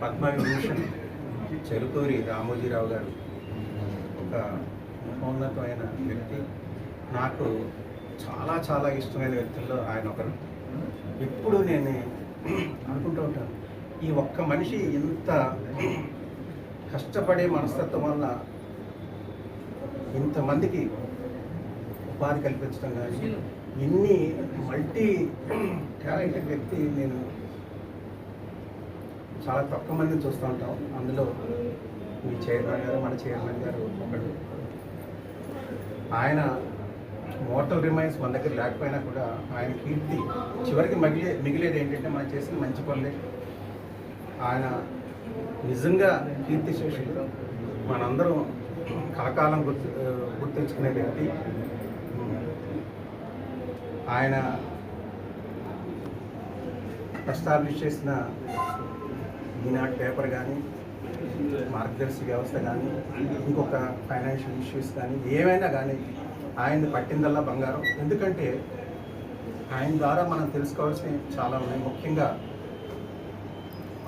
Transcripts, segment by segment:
పద్మవిభూషణ్ చెరుకూరి రామోజీరావు గారు ఒక మహోన్నతమైన వ్యక్తి. నాకు చాలా చాలా ఇష్టమైన వ్యక్తుల్లో ఆయన ఒకరు. ఎప్పుడు నేను అనుకుంటూ ఉంటాను. ఈ ఒక్క మనిషి ఇంత కష్టపడే మనస్తత్వం వల్ల ఇంతమందికి ఉపాధి కల్పించడం కానీ ఇన్ని మల్టీ టాలెంటెడ్ వ్యక్తి నేను చాలా తక్కువ మందిని చూస్తూ ఉంటాం. అందులో మీ చైర్మన్ గారు మన చైర్మన్ గారు ఒకడు. ఆయన మోటల్ రిమైన్స్ మన దగ్గర లేకపోయినా కూడా ఆయన కీర్తి చివరికి మిగిలే మిగిలేది ఏంటంటే మనం చేసిన మంచి పనులే. ఆయన నిజంగా కీర్తి శేషులు మనందరం కలకాలం గుర్తు గుర్తుంచుకునే వ్యక్తి. ఆయన ఎస్టాబ్లిష్ చేసిన ఈనాడు పేపర్ కానీ మార్గదర్శి వ్యవస్థ కానీ ఇంకొక ఫైనాన్షియల్ ఇష్యూస్ కానీ ఏమైనా కానీ ఆయన పట్టిందల్లా బంగారం. ఎందుకంటే ఆయన ద్వారా మనం తెలుసుకోవాల్సినవి చాలా ఉన్నాయి. ముఖ్యంగా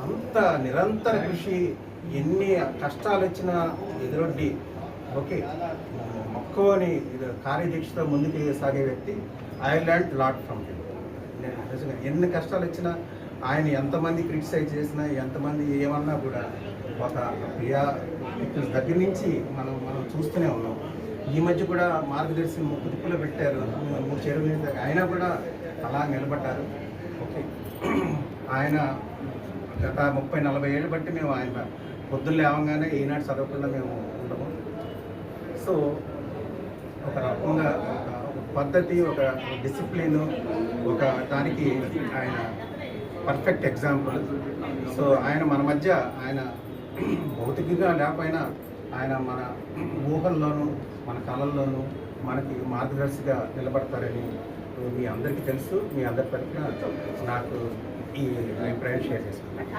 అంత నిరంతర కృషి ఎన్ని కష్టాలు వచ్చినా ఎదురొడ్డి ఓకే మక్కువని కార్యదీక్షతో ముందుకు సాగే వ్యక్తి ఐ లాట్ ఫ్రమ్ నేను నిజంగా ఎన్ని కష్టాలు వచ్చినా ఆయన ఎంతమంది క్రిటిసైజ్ చేసినా ఎంతమంది ఏమన్నా కూడా ఒక ప్రియా వ్యక్తుల దగ్గర నుంచి మనం మనం చూస్తూనే ఉన్నాం. ఈ మధ్య కూడా మార్గదర్శి ముక్కు తిప్పులో పెట్టారు. మూడు చెరువు నీళ్ళ దగ్గర. అయినా కూడా అలా నిలబడ్డారు. ఓకే. ఆయన గత ముప్పై నలభై ఏళ్ళు బట్టి మేము ఆయన పొద్దున్న లేవగానే ఈనాడు చదవకుండా మేము ఉండము. సో ఒక రకంగా ఒక పద్ధతి ఒక డిసిప్లిన్ ఒక దానికి ఆయన పర్ఫెక్ట్ ఎగ్జాంపుల్ సో ఆయన మన మధ్య ఆయన భౌతికంగా లేకపోయినా ఆయన మన ఊహల్లోనూ మన కళల్లోనూ మనకి మార్గదర్శిగా నిలబడతారని మీ అందరికీ తెలుసు. మీ అందరి తరఫున నాకు ఈ అభిప్రాయం షేర్ చేసుకున్నాను